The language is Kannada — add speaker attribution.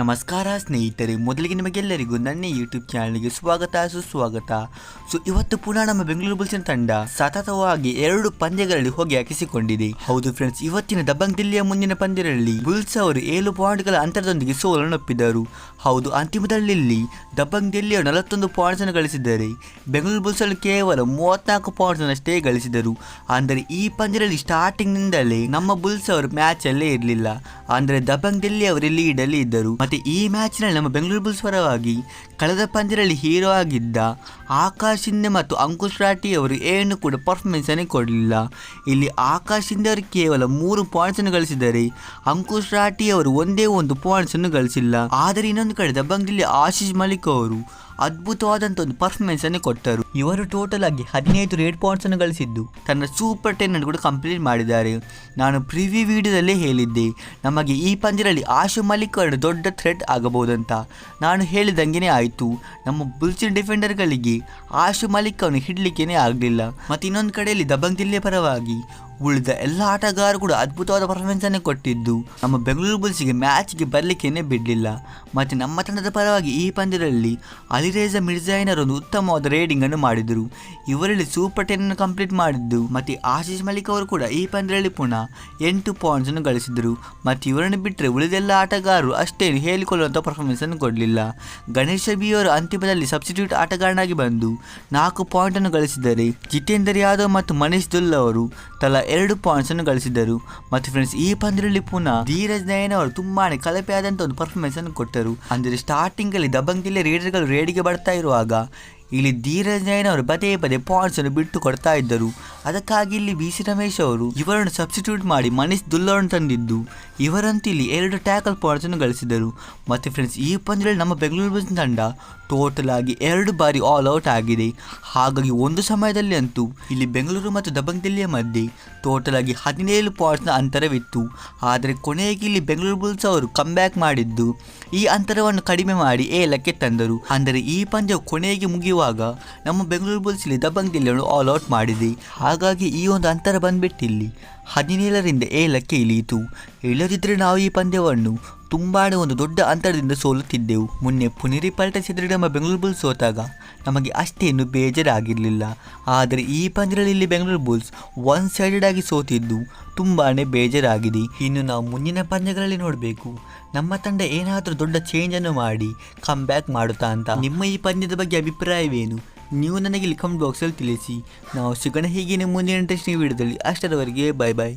Speaker 1: ನಮಸ್ಕಾರ ಸ್ನೇಹಿತರೆ, ಮೊದಲಿಗೆ ನಿಮಗೆಲ್ಲರಿಗೂ ನನ್ನ ಯೂಟ್ಯೂಬ್ ಚಾನಲ್ಗೆ ಸ್ವಾಗತ, ಸುಸ್ವಾಗತ. ಸೊ ಇವತ್ತು ಪುನಃ ನಮ್ಮ ಬೆಂಗಳೂರು ಬುಲ್ಸಿನ ತಂಡ ಸತತವಾಗಿ ಎರಡು ಪಂದ್ಯಗಳಲ್ಲಿ ಹೋಗಿ ಹಾಕಿಸಿಕೊಂಡಿದೆ. ಹೌದು ಫ್ರೆಂಡ್ಸ್ ಇವತ್ತಿನ ದಬಂಗ್ ದಿಲ್ಲಿಯ ಮುಂದಿನ ಪಂದ್ಯದಲ್ಲಿ ಬುಲ್ಸ್ ಅವರು ಏಳು ಪಾಯಿಂಟ್ಗಳ ಅಂತರದೊಂದಿಗೆ ಸೋಲನ್ನು ಒಪ್ಪಿದರು ಹೌದು, ಅಂತಿಮದಲ್ಲಿ ದಬಂಗ್ ದಿಲ್ಲಿಯವರು ನಲವತ್ತೊಂದು ಪಾಯಿಂಟ್ಸ್ ಅನ್ನು ಗಳಿಸಿದ್ದಾರೆ. ಬೆಂಗಳೂರು ಬುಲ್ಸ್ ಅಲ್ಲಿ ಕೇವಲ ಮೂವತ್ನಾಲ್ಕು ಪಾಯಿಂಟ್ಸ್ ಅಷ್ಟೇ ಗಳಿಸಿದರು. ಅಂದರೆ ಈ ಪಂದ್ಯದಲ್ಲಿ ಸ್ಟಾರ್ಟಿಂಗ್ ನಿಂದಲೇ ನಮ್ಮ ಬುಲ್ಸ್ ಅವರು ಮ್ಯಾಚ್ ಅಲ್ಲೇ ಇರಲಿಲ್ಲ. ಅಂದರೆ ದಬಂಗ್ ದಿಲ್ಲಿ ಅವರು ಲೀಡ್ ಅಲ್ಲಿ ಇದ್ದರು. ಮತ್ತೆ ಈ ಮ್ಯಾಚ್ನಲ್ಲಿ ನಮ್ಮ ಬೆಂಗಳೂರು ಬುಲ್ಸ್ ಪರವಾಗಿ ಕಳೆದ ಪಂದ್ಯದಲ್ಲಿ ಹೀರೋ ಆಗಿದ್ದ ಆಕಾಶ್ ಶಿಂದೆ ಮತ್ತು ಅಂಕುಶ್ ರಾಠಿ ಅವರು ಏನು ಕೂಡ ಪರ್ಫಾರ್ಮೆನ್ಸ್ ಅನ್ನು ಕೊಡಲಿಲ್ಲ. ಇಲ್ಲಿ ಆಕಾಶ್ ಶಿಂದೆ ಅವರು ಕೇವಲ ಮೂರು ಪಾಯಿಂಟ್ಸ್ ಅನ್ನು ಗಳಿಸಿದ್ದಾರೆ ಅಂಕುಶ್ ರಾಠಿ ಅವರು ಒಂದೇ ಒಂದು ಪಾಯಿಂಟ್ಸನ್ನು ಗಳಿಸಿಲ್ಲ. ಆದರೆ ಇನ್ನೊಂದು ಕಡೆ ದಬಂಗ್ ದಿಲ್ಲಿ ಆಶೀಶ್ ಮಲಿಕ್ ಅವರು ಅದ್ಭುತವಾದಂಥ ಒಂದು ಅನ್ನು ಕೊಟ್ಟರು. ಇವರು ಟೋಟಲ್ ಆಗಿ ಹದಿನೈದು ರೇಡ್ ಪಾಯಿಂಟ್ಸ್ ಅನ್ನು ಗಳಿಸಿದ್ದು. ತನ್ನ ಸೂಪರ್ ಟೆನ್ ಅನ್ನು ಕೂಡ ಕಂಪ್ಲೀಟ್ ಮಾಡಿದ್ದಾರೆ. ನಾನು ಪ್ರಿವ್ಯೂ ವಿಡಿಯೋದಲ್ಲೇ ಹೇಳಿದ್ದೆ. ನಮಗೆ ಈ ಪಂದ್ಯದಲ್ಲಿ ಆಶು ಮಲಿಕ್ ಅವರು ದೊಡ್ಡ ಥ್ರೆಟ್ ಆಗಬಹುದಂತ. ನಾನು ಹೇಳಿದಂಗೆನೇ ಆಯಿತು. ನಮ್ಮ ಬುಲ್ಸಿನ್ ಡಿಫೆಂಡರ್ಗಳಿಗೆ ಆಶು ಮಲಿಕ್ ಅವನು ಹಿಡ್ಲಿಕ್ಕೇನೆ ಆಗಲಿಲ್ಲ. ಮತ್ತು ಇನ್ನೊಂದು ಕಡೆಯಲ್ಲಿ ದಬಂಗ್ ದಿಲ್ಲಿಯ ಪರವಾಗಿ ಉಳಿದ ಎಲ್ಲ ಆಟಗಾರರು ಕೂಡ ಅದ್ಭುತವಾದ ಪರ್ಫಾರ್ಮೆನ್ಸ್ ಅನ್ನು ಕೊಟ್ಟಿದ್ದು. ನಮ್ಮ ಬೆಂಗಳೂರು ಬುಲ್ಸಿಗೆ ಮ್ಯಾಚ್ಗೆ ಬರಲಿಕ್ಕೇನೆ ಬಿಡಲಿಲ್ಲ. ಮತ್ತು ನಮ್ಮ ತಂಡದ ಪರವಾಗಿ ಈ ಪಂದ್ಯದಲ್ಲಿ ಅಲಿರೇಜ ಮಿರ್ಜಾಯಿನರ್ ಒಂದು ಉತ್ತಮವಾದ ರೇಡಿಂಗ್ ಅನ್ನು ಮಾಡಿದರು. ಇವರಲ್ಲಿ ಸೂಪರ್ ಟೆನ್ ಅನ್ನು ಕಂಪ್ಲೀಟ್ ಮಾಡಿದ್ದು. ಮತ್ತು ಆಶೀಶ್ ಮಲಿಕ್ ಅವರು ಕೂಡ ಈ ಪಂದ್ಯದಲ್ಲಿ ಪುನಃ ಎಂಟು ಪಾಯಿಂಟ್ಸ್ ಅನ್ನು ಗಳಿಸಿದರು. ಮತ್ತು ಇವರನ್ನು ಬಿಟ್ಟರೆ ಉಳಿದೆಲ್ಲ ಆಟಗಾರರು ಅಷ್ಟೇನು ಹೇಳಿಕೊಳ್ಳುವಂಥ ಪರ್ಫಾರ್ಮೆನ್ಸ್ ಅನ್ನು ಕೊಡಲಿಲ್ಲ. ಗಣೇಶ ಬಿ ಅವರು ಅಂತಿಮದಲ್ಲಿ ಸಬ್ಸ್ಟಿಟ್ಯೂಟ್ ಆಟಗಾರನಾಗಿ ಬಂದು ನಾಲ್ಕು ಪಾಯಿಂಟ್ ಅನ್ನು ಜಿತೇಂದ್ರ ಜಿತೇಂದರ್ ಯಾದವ್ ಮತ್ತು ಮನೀಶ್ ದುಲ್ ಅವರು ತಲಾ ಎರಡು ಪಾಯಿಂಟ್ಸ್ ಅನ್ನು ಗಳಿಸಿದರು ಮತ್ತು ಫ್ರೆಂಡ್ಸ್ ಈ ಪಂದ್ಯದಲ್ಲಿ ಪುನಃ ಧೀರಜ್ ನಯನ್ ಅವರು ತುಂಬಾನೇ ಕಳಪೆಯಾದಂಥ ಒಂದು ಪರ್ಫಾರ್ಮೆನ್ಸ್ ಅನ್ನು ಕೊಟ್ಟರು. ಅಂದರೆ ಸ್ಟಾರ್ಟಿಂಗ್ ಅಲ್ಲಿ ದಬಂಗ್ ಜಿಲ್ಲೆ ರೇಡರ್ಗಳು ರೇಡಿಗೆ ಬರ್ತಾ ಇರುವಾಗ ಇಲ್ಲಿ ಧೀರಜ್ ಅವರು ಪದೇ ಪದೇ ಪಾಯಿಂಟ್ಸ್ ಅನ್ನು ಬಿಟ್ಟು ಕೊಡ್ತಾ ಇದ್ದರು. ಅದಕ್ಕಾಗಿ ಇಲ್ಲಿ ಬಿ ಸಿ ರಮೇಶ್ ಅವರು ಇವರನ್ನು ಸಬ್ಸ್ಟಿಟ್ಯೂಟ್ ಮಾಡಿ ಮನೀಶ್ ದುಲ್ಲರನ್ನು ತಂದಿದ್ದು. ಇವರಂತೂ ಇಲ್ಲಿ ಎರಡು ಟ್ಯಾಕಲ್ ಪಾಯಿಂಟ್ಸ್ ಅನ್ನು ಗಳಿಸಿದರು. ಮತ್ತು ಫ್ರೆಂಡ್ಸ್ ಈ ಪಂದ್ಯದಲ್ಲಿ ನಮ್ಮ ಬೆಂಗಳೂರು ಬುಲ್ಸ್ ತಂಡ ಟೋಟಲ್ ಆಗಿ ಎರಡು ಬಾರಿ ಆಲ್ ಔಟ್ ಆಗಿದೆ. ಹಾಗಾಗಿ ಒಂದು ಸಮಯದಲ್ಲಿ ಅಂತೂ ಇಲ್ಲಿ ಬೆಂಗಳೂರು ಮತ್ತು ದಬಂಗ್ ದಿಲ್ಲಿಯ ಮಧ್ಯೆ ಟೋಟಲ್ ಆಗಿ ಹದಿನೇಳು ಪಾಯಿಂಟ್ಸ್ನ ಅಂತರವಿತ್ತು. ಆದರೆ ಕೊನೆಗೆ ಇಲ್ಲಿ ಬೆಂಗಳೂರು ಬುಲ್ಸ್ ಅವರು ಕಮ್ಬ್ಯಾಕ್ ಮಾಡಿದ್ದು. ಈ ಅಂತರವನ್ನು ಕಡಿಮೆ ಮಾಡಿ ಏಲಕ್ಕೆ ತಂದರು. ಅಂದರೆ ಈ ಪಂದ್ಯವು ಕೊನೆಗೆ ಮುಗಿಯುವಾಗ ನಮ್ಮ ಬೆಂಗಳೂರು ಬುಲ್ಸ್ ಇಲ್ಲಿ ದಬಂಗ್ ದಿಲ್ಲಿಯನ್ನು ಆಲ್ ಔಟ್ ಮಾಡಿದೆ. ಹಾಗಾಗಿ ಈ ಒಂದು ಅಂತರ ಬಂದ್ಬಿಟ್ಟಿಲ್ಲಿ. ಹದಿನೇಳರಿಂದ ಏಳಕ್ಕೆ ಇಳಿಯಿತು. ಇಲ್ಲದಿದ್ದರೆ ನಾವು ಈ ಪಂದ್ಯವನ್ನು ತುಂಬಾನೇ ಒಂದು ದೊಡ್ಡ ಅಂತರದಿಂದ ಸೋಲುತ್ತಿದ್ದೆವು. ಮೊನ್ನೆ ಪುನರಿಪಲ್ಟ ಎದುರು ನಮ್ಮ ಬೆಂಗಳೂರು ಬುಲ್ಸ್ ಸೋತಾಗ ನಮಗೆ ಅಷ್ಟೇನು ಬೇಜಾರಾಗಿರಲಿಲ್ಲ. ಆದರೆ ಈ ಪಂದ್ಯದಲ್ಲಿ ಬೆಂಗಳೂರು ಬುಲ್ಸ್ ಒನ್ ಸೈಡೆಡ್ ಆಗಿ ಸೋತಿದ್ದು. ತುಂಬಾನೇ ಬೇಜಾರಾಗಿದೆ. ಇನ್ನು ನಾವು ಮುಂದಿನ ಪಂದ್ಯಗಳಲ್ಲಿ ನೋಡಬೇಕು. ನಮ್ಮ ತಂಡ ಏನಾದರೂ ದೊಡ್ಡ ಚೇಂಜ್ ಅನ್ನು ಮಾಡಿ ಕಮ್ ಬ್ಯಾಕ್ ಮಾಡುತ್ತಾ ಅಂತ. ನಿಮ್ಮ ಈ ಪಂದ್ಯದ ಬಗ್ಗೆ ಅಭಿಪ್ರಾಯವೇನು? ನೀವು ನನಗೆ ಇಲ್ಲಿ ಕಮೆಂಟ್ ಬಾಕ್ಸಲ್ಲಿ ತಿಳಿಸಿ. ನಾವು ಸಿಗೋಣ ಹೀಗೆ ಮುಂದಿನ ಇಂಟ್ರೆಸ್ಟಿಂಗ್ ವಿಡಿಯೋದಲ್ಲಿ. ಅಷ್ಟರವರೆಗೆ ಬಾಯ್ ಬಾಯ್